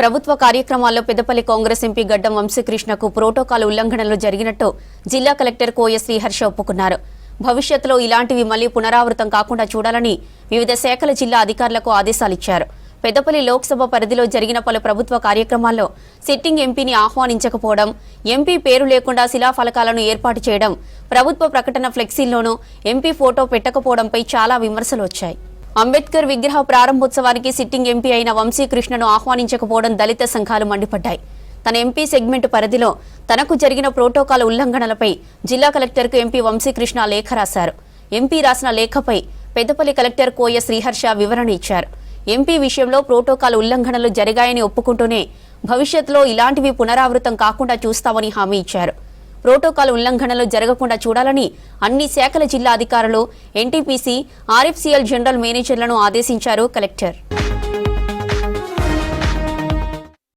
ప్రభుత్వ కార్యక్రమాల్లో పెద్దపల్లి కాంగ్రెస్ ఎంపీ గడ్డం వంశీకృష్ణకు ప్రోటోకాల్ ఉల్లంఘనలు జరిగినట్టు జిల్లా కలెక్టర్ కోయ శ్రీహర్ష ఒప్పుకున్నారు. భవిష్యత్తులో ఇలాంటివి మళ్ళీ పునరావృతం కాకుండా చూడాలని వివిధ శాఖల జిల్లా అధికారులకు ఆదేశాలిచ్చారు. పెద్దపల్లి లోక్సభ పరిధిలో జరిగిన పలు ప్రభుత్వ కార్యక్రమాల్లో సిట్టింగ్ ఎంపీని ఆహ్వానించకపోవడం ఎంపీ పేరు లేకుండా శిలాఫలకాలను ఏర్పాటు చేయడం ప్రభుత్వ ప్రకటన ఫ్లెక్సీల్లోనూ ఎంపీ ఫోటో పెట్టకపోవడంపై చాలా విమర్శలు వచ్చాయి. అంబేద్కర్ విగ్రహ ప్రారంభోత్సవానికి సిట్టింగ్ ఎంపీ అయిన వంశీకృష్ణను ఆహ్వానించకపోవడం దళిత సంఘాలు మండిపడ్డాయి. తన ఎంపీ సెగ్మెంట్ పరిధిలో తనకు జరిగిన ప్రోటోకాల్ ఉల్లంఘనలపై జిల్లా కలెక్టర్కు ఎంపీ వంశీకృష్ణ లేఖ రాశారు. ఎంపీ రాసిన లేఖపై పెద్దపల్లి కలెక్టర్ కోయ శ్రీహర్ష వివరణ ఇచ్చారు. ఎంపీ విషయంలో ప్రోటోకాల్ ఉల్లంఘనలు జరిగాయని ఒప్పుకుంటూనే భవిష్యత్తులో ఇలాంటివి పునరావృతం కాకుండా చూస్తామని హామీ ఇచ్చారు. ప్రోటోకాల్ ఉల్లంఘనలు జరగకుండా చూడాలని అన్ని శాఖల జిల్లా అధికారులు ఎన్టీపీసీ ఆర్ఎఫ్సీఎల్ జనరల్ మేనేజర్లను ఆదేశించారు కలెక్టర్.